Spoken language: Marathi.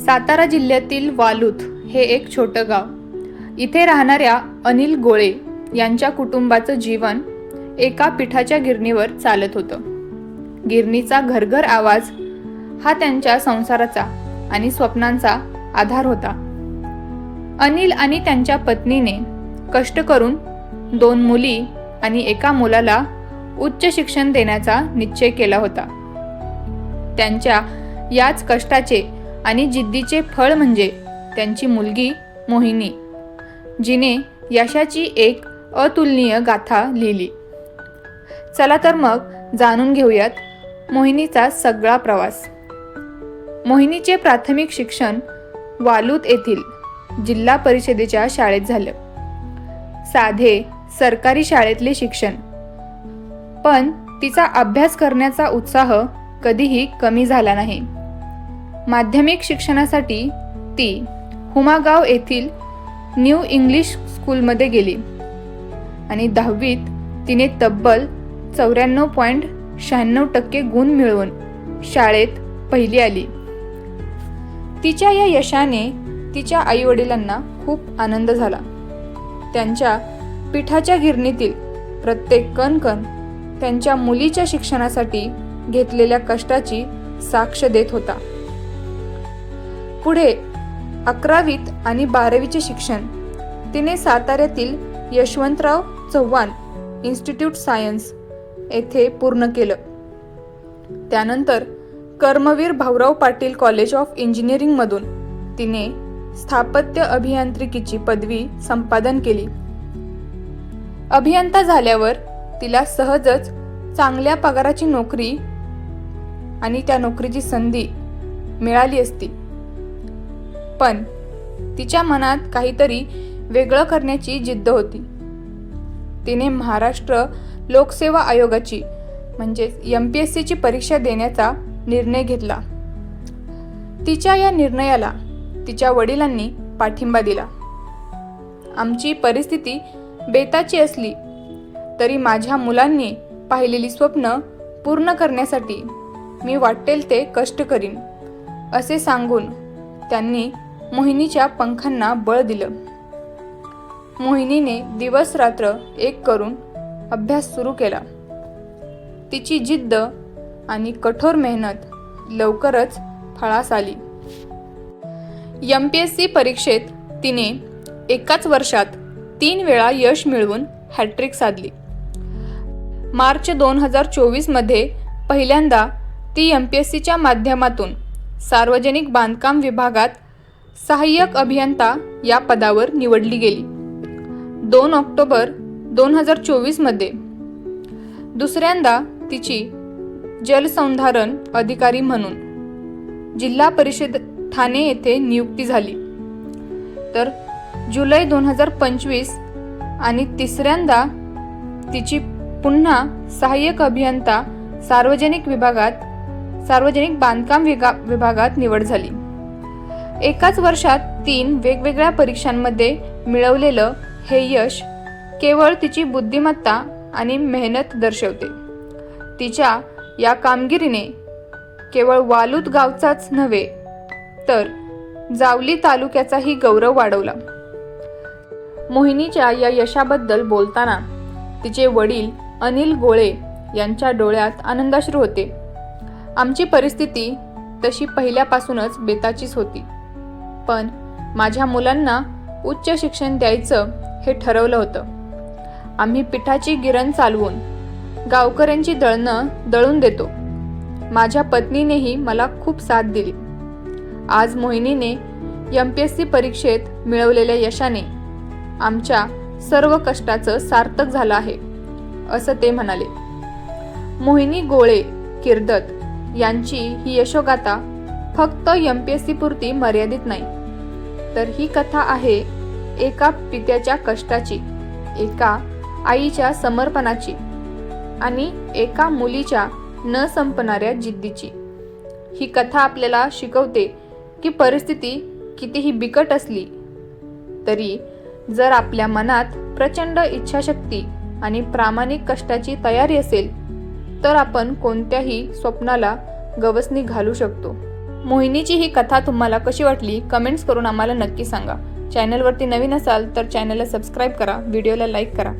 सातारा जिल्ह्यातील वालूत हे एक छोटं गाव. इथे राहणाऱ्या अनिल गोळे यांच्या कुटुंबाचं जीवन एका पिठाच्या गिरणीवर चालत होतं. गिरणीचा घरघर आवाज हा त्यांच्या संसाराचा आणि स्वप्नांचा आधार होता. अनिल आणि त्यांच्या पत्नीने कष्ट करून दोन मुली आणि एका मुलाला उच्च शिक्षण देण्याचा निश्चय केला होता. त्यांच्या याच कष्टाचे आणि जिद्दीचे फळ म्हणजे त्यांची मुलगी मोहिनी जिने यशाची एक अतुलनीय गाथा लिहिली. चला तर मग जाणून घेऊयात मोहिनीचा सगळा प्रवास. मोहिनीचे प्राथमिक शिक्षण वालूत येथील जिल्हा परिषदेच्या शाळेत झालं. साधे सरकारी शाळेतले शिक्षण. पण तिचा अभ्यास करण्याचा उत्साह कधीही कमी झाला नाही. माध्यमिक शिक्षणासाठी ती हुमागाव येथील न्यू इंग्लिश स्कूलमध्ये गेली. आणि दहावीत तिने तब्बल चौऱ्याण्णव पॉईंट शहाण्णव टक्के गुण मिळवून शाळेत पहिली आली. तिच्या या यशाने तिच्या आईवडिलांना खूप आनंद झाला. त्यांच्या पिठाच्या गिरणीतील प्रत्येक कणकण त्यांच्या मुलीच्या शिक्षणासाठी घेतलेल्या कष्टाची साक्ष देत होता. पुढे अकरावीत आणि बारावीचे शिक्षण. तिने साताऱ्यातील यशवंतराव चव्हाण इन्स्टिट्यूट सायन्स येथे पूर्ण केलं. त्यानंतर कर्मवीर भाऊराव पाटील कॉलेज ऑफ इंजिनिअरिंगमधून तिने स्थापत्य अभियांत्रिकीची पदवी संपादन केली. अभियंता झाल्यावर तिला सहजच चांगल्या पगाराची नोकरी आणि त्या नोकरीची संधी मिळाली असती. पण तिच्या मनात काहीतरी वेगळं करण्याची जिद्द होती. तिने महाराष्ट्र लोकसेवा आयोगाची म्हणजेच एम पी एस सीची परीक्षा देण्याचा निर्णय घेतला. तिच्या या निर्णयाला तिच्या वडिलांनी पाठिंबा दिला. आमची परिस्थिती बेताची असली तरी माझ्या मुलांनी पाहिलेली स्वप्न पूर्ण करण्यासाठी मी वाटेल ते कष्ट करीन असे सांगून त्यांनी मोहिनीच्या पंखांना बळ दिलं. मोहिनीने दिवस रात्र एक करून अभ्यास सुरू केला. तिची जिद्द आणि कठोर मेहनत लवकरच फळास आली. एम पी एस सी परीक्षेत तिने एकाच वर्षात तीन वेळा यश मिळवून हॅट्रिक साधली. मार्च दोन हजार चोवीसमध्ये पहिल्यांदा ती एम पी एस सीच्या माध्यमातून सार्वजनिक बांधकाम विभागात सहाय्यक अभियंता या पदावर निवडली गेली. दोन ऑक्टोबर दोन हजार चोवीसमध्ये दुसऱ्यांदा तिची जलसंधारण अधिकारी म्हणून जिल्हा परिषद ठाणे येथे नियुक्ती झाली. तर जुलै दोन हजार पंचवीस आणि तिसऱ्यांदा तिची पुन्हा सहाय्यक अभियंता सार्वजनिक विभागात सार्वजनिक बांधकाम विभा विभागात निवड झाली. एकाच वर्षात तीन वेगवेगळ्या परीक्षांमध्ये मिळवलेलं हे यश केवळ तिची बुद्धिमत्ता आणि मेहनत दर्शवते. तिच्या या कामगिरीने केवळ वालूत गावचाच नव्हे तर जावली तालुक्याचाही गौरव वाढवला. मोहिनीच्या या यशाबद्दल बोलताना तिचे वडील अनिल गोळे यांच्या डोळ्यात आनंदाश्रू होते. आमची परिस्थिती तशी पहिल्यापासूनच बेताचीच होती. पण माझ्या मुलांना उच्च शिक्षण द्यायचं हे ठरवलं होतं. आम्ही पिठाची गिरण चालवून गावकऱ्यांची दळणं दळून देतो. माझ्या पत्नीनेही मला खूप साथ दिली. आज मोहिनीने एम पी एस सी परीक्षेत मिळवलेल्या यशाने आमच्या सर्व कष्टाचं सार्थक झालं आहे असं ते म्हणाले. मोहिनी गोळे किर्दत यांची ही यशोगाथा फक्त एम पी एस सी पुरती मर्यादित नाही. तर ही कथा आहे एका पित्याच्या कष्टाची एका आईच्या समर्पणाची आणि एका मुलीच्या न संपणाऱ्या जिद्दीची. ही कथा आपल्याला शिकवते की परिस्थिती कितीही बिकट असली तरी जर आपल्या मनात प्रचंड इच्छाशक्ती आणि प्रामाणिक कष्टाची तयारी असेल तर आपण कोणत्याही स्वप्नाला गवसणी घालू शकतो. मोहिनीची ही कथा तुम्हाला कशी वाटली कमेंट्स करून आम्हाला नक्की सांगा. चॅनलवरती नवीन असाल तर चॅनलला सबस्क्राईब करा व्हिडिओला लाईक करा.